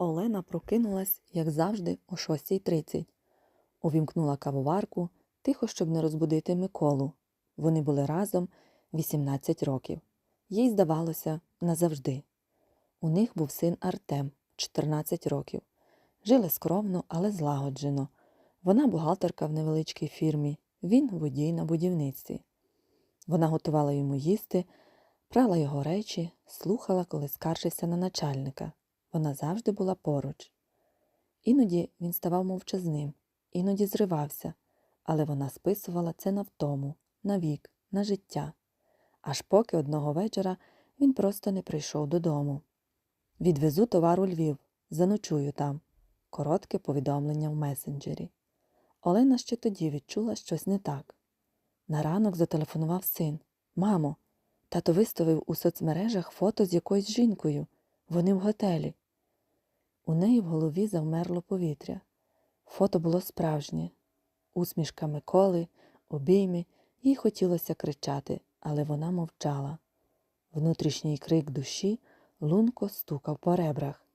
Олена прокинулась, як завжди, о 6.30. Увімкнула кавоварку, тихо, щоб не розбудити Миколу. Вони були разом 18 років. Їй здавалося назавжди. У них був син Артем, 14 років. Жили скромно, але злагоджено. Вона бухгалтерка в невеличкій фірмі, він водій на будівництві. Вона готувала йому їсти, прала його речі, слухала, коли скаржився на начальника. Вона завжди була поруч. Іноді він ставав мовчазним, іноді зривався, але вона списувала це на втому, на вік, на життя. Аж поки одного вечора він просто не прийшов додому. Відвезу товар у Львів, заночую там. Коротке повідомлення в месенджері. Олена ще тоді відчула щось не так. На ранок зателефонував син. Мамо, тато виставив у соцмережах фото з якоюсь жінкою. Вони в готелі. У неї в голові завмерло повітря. Фото було справжнє. Усмішка Миколи, обійми, їй хотілося кричати, але вона мовчала. Внутрішній крик душі лунко стукав по ребрах.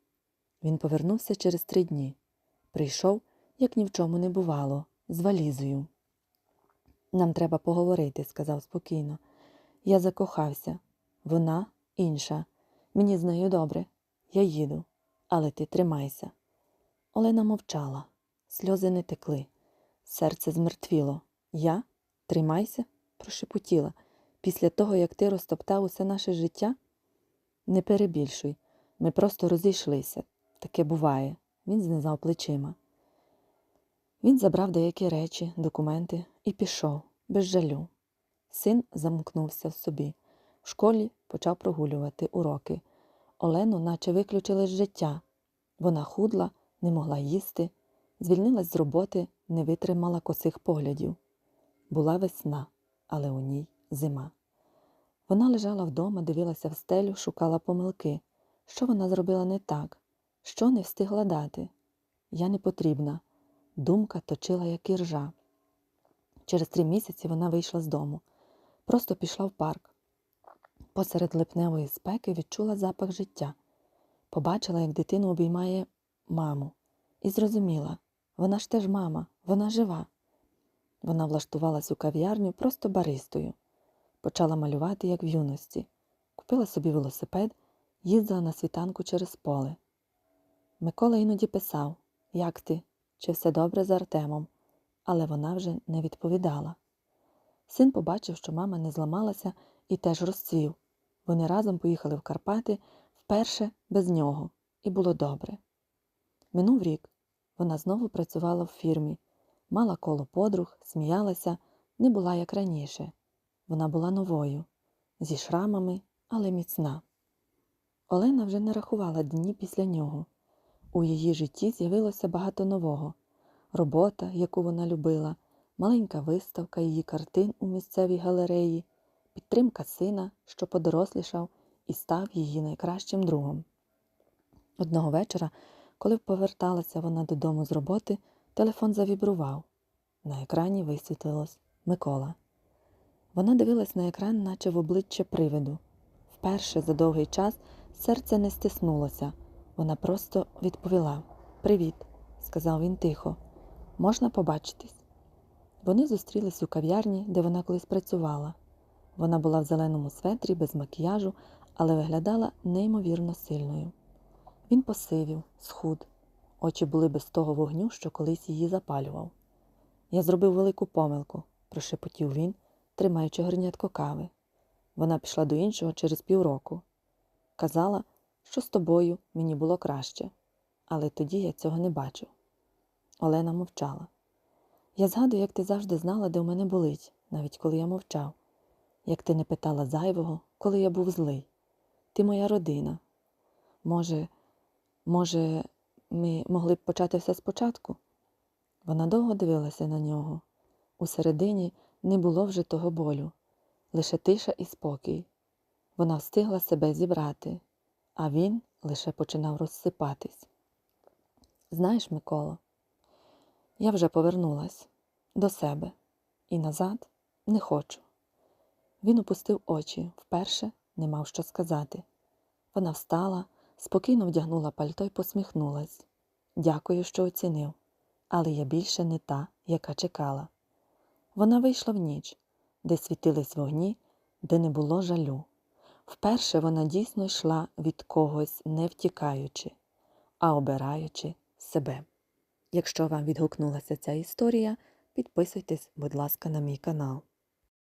Він повернувся через три дні. Прийшов, як ні в чому не бувало, з валізою. Нам треба поговорити, сказав спокійно. Я закохався. Вона інша. Мені з нею добре. Я їду, але ти тримайся. Олена мовчала, сльози не текли. Серце змертвіло. Я? Тримайся? прошепотіла. Після того, як ти розтоптав усе наше життя? Не перебільшуй. Ми просто розійшлися. Таке буває. Він знизав плечима. Він забрав деякі речі, документи і пішов, без жалю. Син замкнувся в собі. В школі почав прогулювати уроки. Олену наче виключили з життя. Вона худла, не могла їсти, звільнилась з роботи, не витримала косих поглядів. Була весна, але у ній зима. Вона лежала вдома, дивилася в стелю, шукала помилки. Що вона зробила не так? Що не встигла дати? Я не потрібна. Думка точила, як іржа. Через три місяці вона вийшла з дому. Просто пішла в парк. Посеред липневої спеки відчула запах життя. Побачила, як дитину обіймає маму, і зрозуміла вона ж теж мама, вона жива. Вона влаштувалась у кав'ярню просто баристою. Почала малювати, як в юності. Купила собі велосипед, їздила на світанку через поле. Микола іноді писав Як ти? Чи все добре з Артемом? Але вона вже не відповідала. Син побачив, що мама не зламалася і теж розцвів. Вони разом поїхали в Карпати вперше без нього, і було добре. Минув рік. Вона знову працювала в фірмі, мала коло подруг, сміялася, не була як раніше. Вона була новою, зі шрамами, але міцна. Олена вже не рахувала дні після нього. У її житті з'явилося багато нового робота, яку вона любила, маленька виставка її картин у місцевій галереї, підтримка сина, що подорослішав і став її найкращим другом. Одного вечора, коли поверталася вона додому з роботи, телефон завібрував. На екрані висвітлилось Микола. Вона дивилась на екран, наче в обличчя привиду. Вперше за довгий час серце не стиснулося. Вона просто відповіла Привіт, сказав він тихо. Можна побачитись? Вони зустрілись у кав'ярні, де вона колись працювала. Вона була в зеленому светрі, без макіяжу, але виглядала неймовірно сильною. Він посивів, схуд, очі були без того вогню, що колись її запалював. Я зробив велику помилку, прошепотів він, тримаючи горнятко кави. Вона пішла до іншого через півроку. Казала, що з тобою мені було краще, але тоді я цього не бачив. Олена мовчала. Я згадую, як ти завжди знала, де в мене болить, навіть коли я мовчав, як ти не питала зайвого, коли я був злий. Ти моя родина. Може, може, ми могли б почати все спочатку? Вона довго дивилася на нього. Усередині не було вже того болю, лише тиша і спокій. Вона встигла себе зібрати, а він лише починав розсипатись. Знаєш, Микола, я вже повернулась до себе і назад не хочу. Він опустив очі, вперше не мав що сказати. Вона встала, Спокійно вдягнула пальто й посміхнулась. Дякую, що оцінив, але я більше не та, яка чекала. Вона вийшла в ніч, де світились вогні, де не було жалю. Вперше вона дійсно йшла від когось, не втікаючи, а обираючи себе. Якщо вам відгукнулася ця історія, підписуйтесь, будь ласка, на мій канал.